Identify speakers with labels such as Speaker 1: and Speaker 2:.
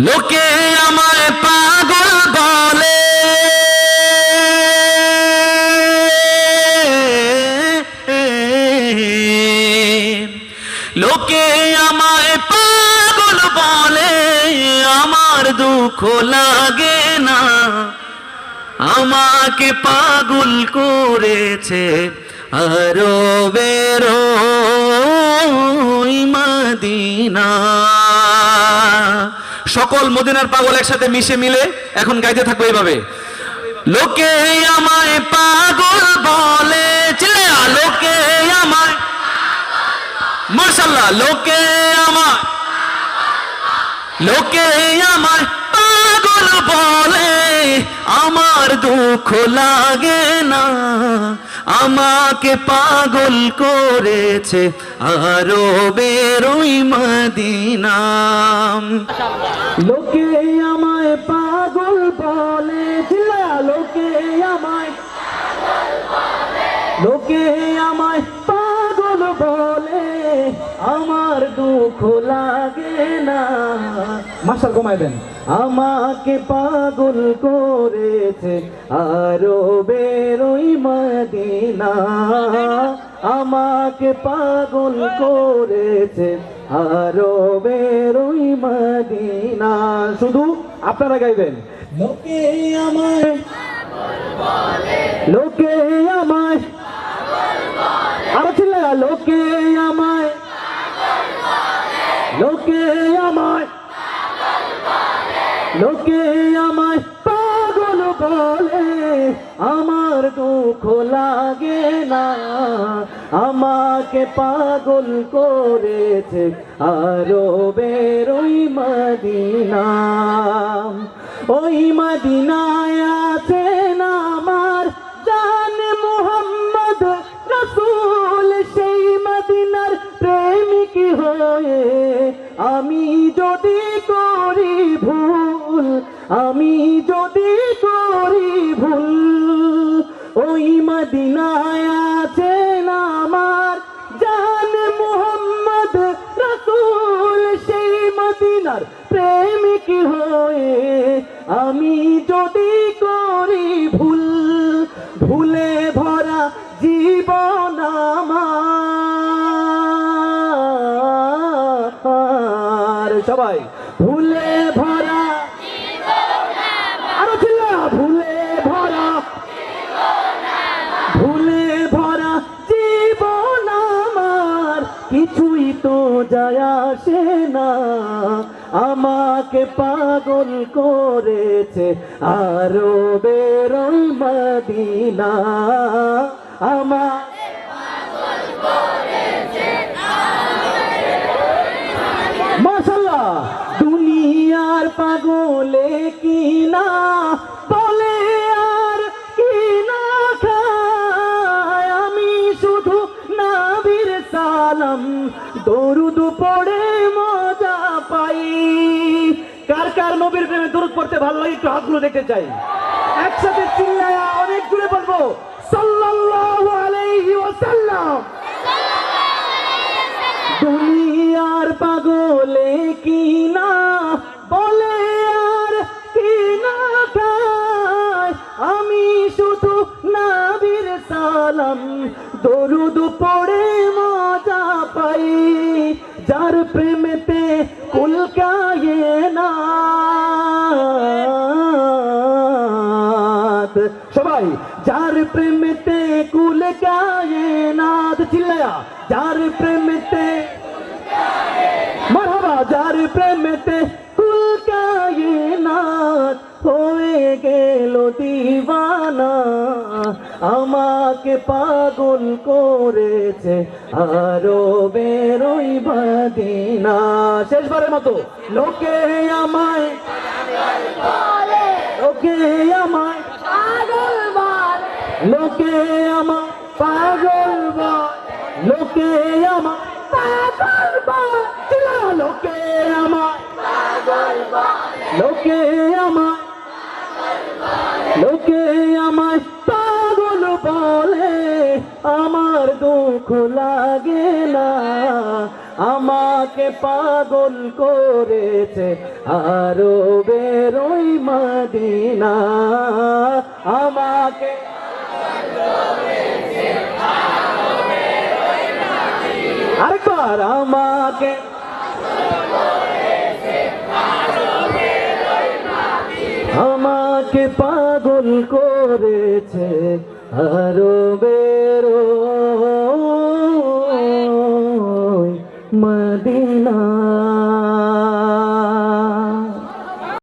Speaker 1: লোকে আমায় পাগল বলে। লোকে আমায় পাগল বলে, আমার দুঃখ লাগে না। আমাকে পাগল করেছে আরও বেরো মদিনা। সকল মদিনার পাগল একসাথে মিশে মিলে এখন গাইতে থাকব এইভাবে। লোকে আমায় পাগল বলে লোকে আমায় মাশাল্লাহ লোকে আমায় লোকে আমার পাগল বলে, আমার দুঃখ লাগে না। আমাকে পাগল করেছে আরও বেরোই মদিনাম
Speaker 2: লোকে আমায় পাগল বলে লোকে আমায় লোকে আমায় দুঃখ লাগে না। কমায় দেন। আমাকে পাগল করেছে আরও বেরোই মদিনা। আমাকে পাগল করেছে আরও বেরোই মদিনা। শুধু আপনারা গাইবেন। লোকে আমায় লোকে আমায় আরও ছিল লোকে আমায় লোকে আমায়। লোকে আমায় পাগল বলে, আমার দুঃখ লাগে না। আমাকে পাগল করেছে আরও বেরোই মদিনা। ওই মদিনায় আছেন করি ভুল, আমি যদি করি ভুল, ওই মদিনায় আছেন আমার জান মোহাম্মদ রসুল, সেই মদিনার প্রেমিক হয়ে আমি যদি করি ভুল, ভুলে ভরা জীবন আমার। সবাই ভুলে ভরা। আরও ছিল ভুলে ভরা। ভুলে ভরা জীবন আমার। কিছুই তো যায় আসে না। আমাকে পাগল করেছে আরও বেরোই মদিনা। আমার কিনা বলে আর কিনা খায়? আমি শুধু নাবির সালাম, দরুদ পড়ে মজা পাই। কার কার নবীর প্রেমে দরুদ পড়তে ভালো লাগে, একটু হাতগুলো দেখতে চাই। একসাথে চিল্লায়া অনেক জুড়ে বলব। সাল্লাল্লাহু আলাইহি সালাম দরুদ পড়ে মজা পাই। যার প্রেমেতে কুলকায়ে না। সবাই, যার প্রেমেতে কুল কায়নাত চিল্লায়া যার প্রেমেতে মারহাবা, যার প্রেমেতে কুল কায়নাত হয়ে গেল দিওয়ানা। আমাকে পাগল করেছে আরও বেরোই বাদিনা। শেষবারের মতো, লোকে লোকে লোকে আমার পাগল লোকে আমার পাগল লোকে আমার লোকে আমার লোকে আমার দুঃখ লাগে না। আমাকে পাগল করেছে আরও বেরোই মদিনা। আমাকে আরেকবার, আমাকে আমাকে পাগল করেছে আরও